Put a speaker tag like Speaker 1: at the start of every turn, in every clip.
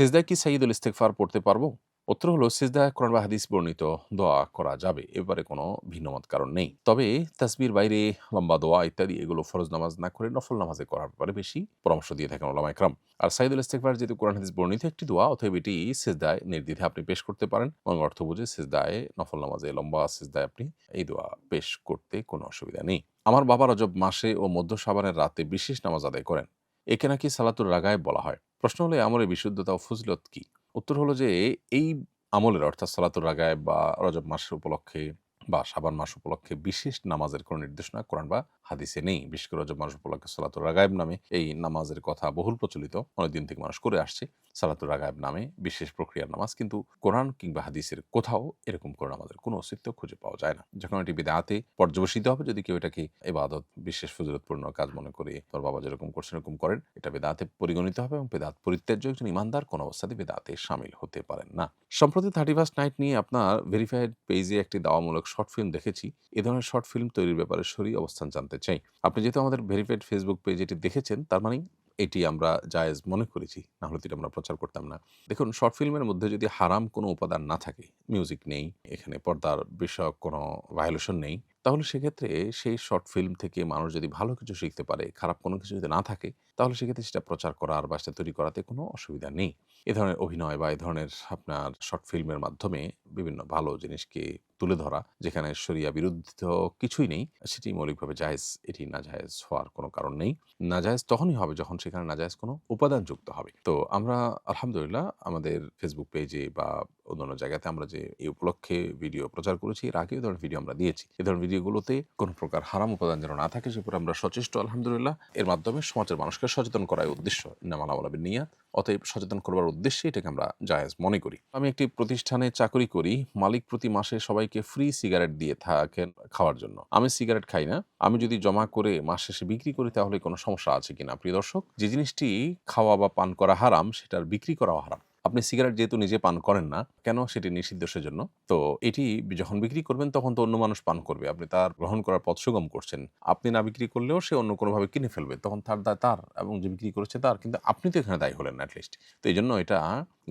Speaker 1: সিজদায় কি সাইদুল ইস্তেকফার পড়তে পারব? উত্তর হলো, সিজদায় কোরআন বা হাদিস বর্ণিত দোয়া করা যাবে। এবারে কোনো ভিন্নমত কারণ নেই। তবে তাসবির বাইরে লম্বা দোয়া ইত্যাদি, এগুলো ফরজ নামাজ না করে নফল নামাজে করার ব্যাপারে বেশি পরামর্শ দিয়ে থাকেন ওলামা একরাম আর সাইদুল ইস্তেকফার যেহেতু কোরআন হাদিস বর্ণিত একটি দোয়া, অতএব এটি সিজদায় নির্দ্বিধে আপনি পেশ করতে পারেন। এবং অর্থ বুঝে সিজদায় নফল নামাজে লম্বা সিজদায় আপনি এই দোয়া পেশ করতে কোনো অসুবিধা নেই। আমার বাবা রজব মাসে ও মধ্য সাবানের রাতে বিশেষ নামাজ আদায় করেন। একে নাকি সালাতুর রাগায় বলা হয়। প্রশ্ন হলো আমলের বিশুদ্ধতা ও ফজিলত কি? উত্তর হলো যে, এই আমলের অর্থাৎ সালাতুর রাগায় বা রজব মাসের উপলক্ষে বা সাবান মাস উপলক্ষে বিশেষ নামাজের কোনো নির্দেশনা কোরআন বা হাদিসে নেই। বিশেষ করে রজব মাস উপলক্ষে সালাতুর রাগায়ব নামে এই নামাজের কথা বহুল প্রচলিত। অনেকদিন থেকে মানুষ করে আসছে সালাতুর রাগায়ব নামে বিশেষ প্রক্রিয়ার নামাজ। কিন্তু কোরআন কিংবা হাদিসের কোথাও এরকম করে নামাজের কোনো অস্তিত্ব খুঁজে পাওয়া যায় না। যখন এটি বেদাতে পর্যবসিত হবে, যদি কেউ এটাকে এবাদত বিশেষ ফজিলতপূর্ণ কাজ মনে করে তোর বাবা যেরকম করছেন, এরকম করেন, এটা বেদাতে পরিগণিত হবে এবং বেদাত পরিত্যাজ্য একজন ইমানদার কোনো অবস্থাতে বেদাতে সামিল হতে পারেন না। সম্প্রতি থার্টি ফার্স্ট নাইট নিয়ে আপনার ভেরিফাইড পেজে একটি দাওয়ামূলক শর্ট ফিল্ম দেখেছি, এ ধরনের শর্ট ফিল্ম তৈরির ব্যাপারে সরি অবস্থান জানতে চাই। আপনি যেহেতু আমাদের ভেরিফাইড ফেসবুক পেজ এটি দেখেছেন, তার মানে এটি আমরা জায়েজ মনে করেছি, না হলে এটা আমরা প্রচার করতাম না। দেখুন শর্ট ফিল্মের মধ্যে যদি হারাম কোনো উপাদান না থাকে মিউজিক নেই, এখানে পর্দার বিষয়ক কোনো ভায়োলেশন নেই, তাহলে সেক্ষেত্রে সেই শর্ট ফিল্ম থেকে মানুষ যদি ভালো কিছু শিখতে পারে, খারাপ কোনো কিছু যদি না থাকে, তাহলে সেক্ষেত্রে সেটা প্রচার করার বা সেটা তৈরি করাতে কোনো অসুবিধা নেই। এ ধরনের অভিনয় বা এ ধরনের আপনার শর্ট ফিল্মের মাধ্যমে বিভিন্ন ভালো জিনিসকে তুলে ধরা, যেখানে শরিয়া বিরুদ্ধ কিছুই নেই, সেটি মৌলিকভাবে জায়েজ, এটি না জায়েজ হওয়ার কোনো কারণ নেই। না জায়েজ তখনই হবে যখন সেখানে না জায়েজ কোনো উপাদান যুক্ত হবে। তো আমরা, আলহামদুলিল্লাহ, আমাদের ফেসবুক পেজে বা অন্যান্য জায়গাতে আমরা যে এই উপলক্ষে ভিডিও প্রচার করেছি, এর আগে ধরনের ভিডিও আমরা দিয়েছি। এ ধরনের ভিডিওগুলোতে কোনো প্রকার হারাম উপাদান যেন না থাকে, সে আমরা সচেষ্ট, আলহামদুলিল্লাহ। এর মাধ্যমে সমাজের মানুষকে সচেতন করার উদ্দেশ্য। নামালা বলাবেন নিয়াত। অতএব সচেতন করবার উদ্দেশ্যে এটাকে আমরা জায়েজ মনে করি। আমি একটি প্রতিষ্ঠানে চাকরি করি, মালিক প্রতি মাসে সবাইকে ফ্রি সিগারেট দিয়ে থাকেন খাওয়ার জন্য। আমি সিগারেট খাই না, আমি যদি জমা করে মাস শেষে বিক্রি করি তাহলে কোনো সমস্যা আছে কিনা? প্রিয় দর্শক, যে জিনিসটি খাওয়া বা পান করা হারাম, সেটার বিক্রি করাও হারাম। আপনি সিগারেট যেহেতু নিজে পান করেন না, কেন সেটি নিষিদ্ধ সেজন্য? তো এটি যখন বিক্রি করবেন, তখন তো অন্য মানুষ পান করবে। আপনি তার গ্রহণ করার পথ সুগম করছেন। আপনি না বিক্রি করলেও সে অন্য কোনোভাবে কিনে ফেলবে। তখন তার দায় তার এবং যে বিক্রি করেছে তার, কিন্তু আপনি তো এখানে দায়ী হলেন না অ্যাটলিস্ট তো এই জন্য এটা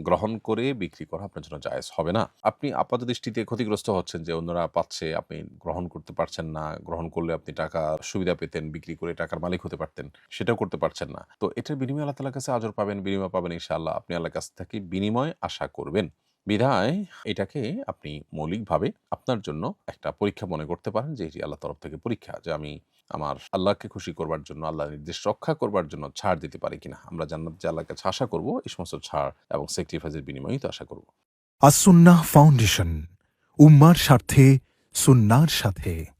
Speaker 1: গ্রহণ করে বিক্রি করা আপনার জন্য জায়জ হবে না। আপনি আপাত দৃষ্টিতে ক্ষতিগ্রস্ত হচ্ছেন যে অন্যরা পাচ্ছে, আপনি গ্রহণ করতে পারছেন না, গ্রহণ করলে আপনি টাকা সুবিধা পেতেন, বিক্রি করে টাকার মালিক হতে পারতেন, সেটাও করতে পারছেন না। তো এটার বিনিময় আল্লাহ তালার কাছে আজর পাবেন, বিনিময় পাবেন ইনশাআল্লাহ। আপনি আল্লাহর কাছ থেকে বিনিময় আশা করবেন। বিধায় এটাকে আপনি মৌলিকভাবে আপনার জন্য একটা পরীক্ষা মনে করতে পারেন যে এটি আল্লাহ তরফ থেকে পরীক্ষা যে আমি আমার আল্লাহকে খুশি করবার জন্য আল্লাহ নির্দেশ রক্ষা করবার জন্য ছাড় দিতে পারি কিনা। আমরা জান্নাত যে আল্লাহর কাছে আশা করব, এই সমস্ত ছাড় এবং সেক্রিফাইসের বিনিময়েই তো আশা করব।
Speaker 2: আসুন্না ফাউন্ডেশন, উম্মার স্বার্থে, সুন্নার সাথে।